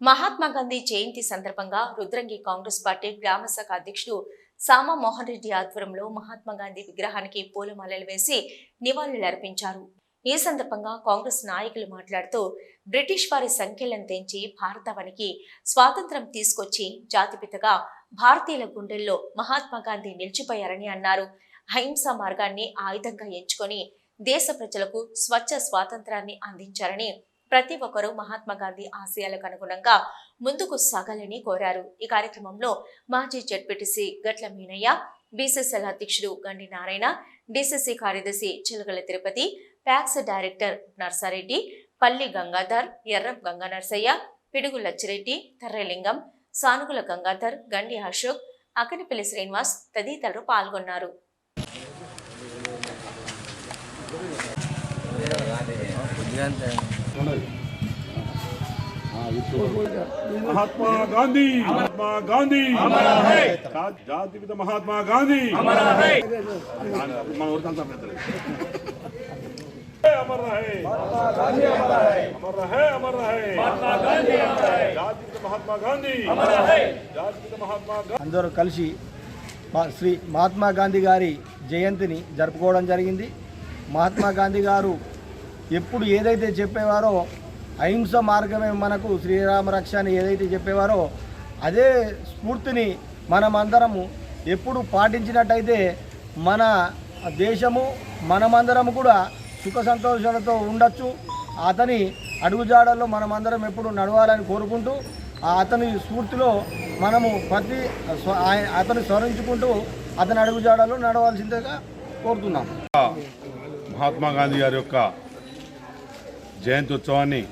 మహాత్మా గాంధీ జయంతి సందర్భంగా రుద్రంగి కాంగ్రెస్ పార్టీ గ్రామ శాఖ అధ్యక్షుడు సామా మోహన్ రెడ్డి ఆధ్వర్యంలో మహాత్మా గాంధీ విగ్రహానికి పూలమాలలు వేసి నివాళులర్పించారు ఈ సందర్భంగా కాంగ్రెస్ నాయకులు మాట్లాడుతూ బ్రిటిష్ వారి సంఖ్యలను తెంచి భారతవనికి స్వాతంత్రం తీసుకొచ్చి జాతిపితగా భారతీయుల గుండెల్లో మహాత్మా గాంధీ నిలిచిపోయారని అన్నారు. అహింసా మార్గాన్ని ఆయుధంగా ఎంచుకొని దేశ ప్రజలకు స్వచ్ఛ స్వాతంత్రాన్ని అందించారని ప్రతి ఒక్కరూ మహాత్మా గాంధీ ఆశయాలకు అనుగుణంగా ముందుకు సాగాలని కోరారు. ఈ కార్యక్రమంలో మాజీ జడ్పీటీసీ గట్ల మీనయ్య బీసీసీఎల్ అధ్యక్షుడు గండి నారాయణ డిసిసి కార్యదర్శి చిలకల తిరుపతి ప్యాక్స్ డైరెక్టర్ నర్సారెడ్డి పల్లి గంగాధర్ ఎర్రం గంగా నర్సయ్య పిడుగు లచ్చిరెడ్డి తర్రెలింగం సానుగుల గంగాధర్ గండి అశోక్ అకనిపల్లి శ్రీనివాస్ తదితరులు పాల్గొన్నారు. महात्मा गांधी महात्मा गांधी जा- జాతిపిత మహాత్మా గాంధీ మన ఊరికంతా పెద్దలు అమర్ రహే అమర్ రహే అమర్ రహే జాతిపిత మహాత్మా గాంధీ జాతిపిత మహాత్మా గాంధీ అందరూ కలిసి మా శ్రీ మహాత్మా గాంధీ గారి జయంతిని జరుపుకోవడం జరిగింది మహాత్మా గాంధీ గారు ఎప్పుడు ఏదైతే చెప్పేవారో అహింస మార్గమే మనకు శ్రీరామ రక్ష అని ఏదైతే చెప్పేవారో అదే స్ఫూర్తిని మనమందరము ఎప్పుడు పాటించినట్టయితే మన దేశము మనమందరము కూడా సుఖ సంతోషాలతో ఉండొచ్చు. అతని అడుగుజాడల్లో మనమందరం ఎప్పుడు నడవాలని కోరుకుంటూ ఆ అతని స్ఫూర్తిలో మనము ప్రతి అతను స్మరించుకుంటూ అతని అడుగుజాడలో నడవాల్సిందిగా కోరుతున్నాం. మహాత్మా గాంధీ గారి యొక్క జయంతి ఉత్సవాన్ని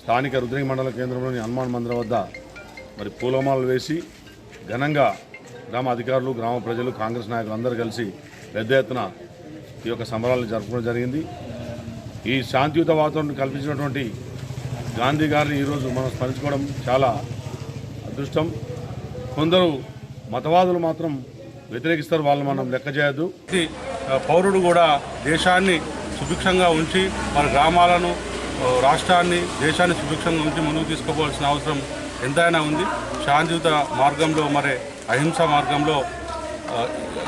స్థానిక రుద్రంగి మండల కేంద్రంలోని హనుమాన్ మందిరం వద్ద మరి పూలమాలలు వేసి ఘనంగా గ్రామ అధికారులు గ్రామ ప్రజలు కాంగ్రెస్ నాయకులు అందరూ కలిసి పెద్ద ఎత్తున ఈ యొక్క సంబరాలను జరుపుకోవడం జరిగింది. ఈ శాంతియుత వాతావరణం కల్పించినటువంటి గాంధీ గారిని ఈరోజు మనం స్మరించుకోవడం చాలా అదృష్టం. కొందరు మతవాదులు మాత్రం వ్యతిరేకిస్తారు వాళ్ళు మనం లెక్క చేయొద్దు. పౌరుడు కూడా దేశాన్ని సుభిక్షంగా ఉంచి మన గ్రామాలను రాష్ట్రాన్ని దేశాన్ని సుభిక్షంగా ఉంచి ముందుకు తీసుకోవాల్సిన అవసరం ఎంతైనా ఉంది. శాంతియుత మార్గంలో మరి అహింస మార్గంలో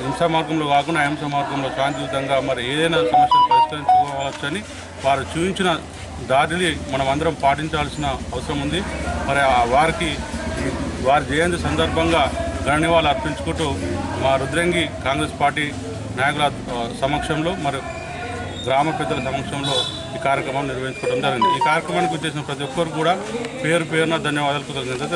హింస మార్గంలో కాకుండా అహింస మార్గంలో శాంతియుతంగా మరి ఏదైనా సమస్యను పరిష్కరించుకోవచ్చని వారు చూపించిన దారిని మనం అందరం పాటించాల్సిన అవసరం ఉంది. మరి ఆ వారికి వారి జయంతి సందర్భంగా ఘననివాళులు అర్పించుకుంటూ మా రుద్రంగి కాంగ్రెస్ పార్టీ నాయకుల సమక్షంలో మరి గ్రామ పెద్దల సమక్షంలో ఈ కార్యక్రమం నిర్వహించుకోవడం జరిగింది. ఈ కార్యక్రమానికి వచ్చేసిన ప్రతి ఒక్కరు కూడా పేరు పేరున ధన్యవాదాలు కృతజ్ఞత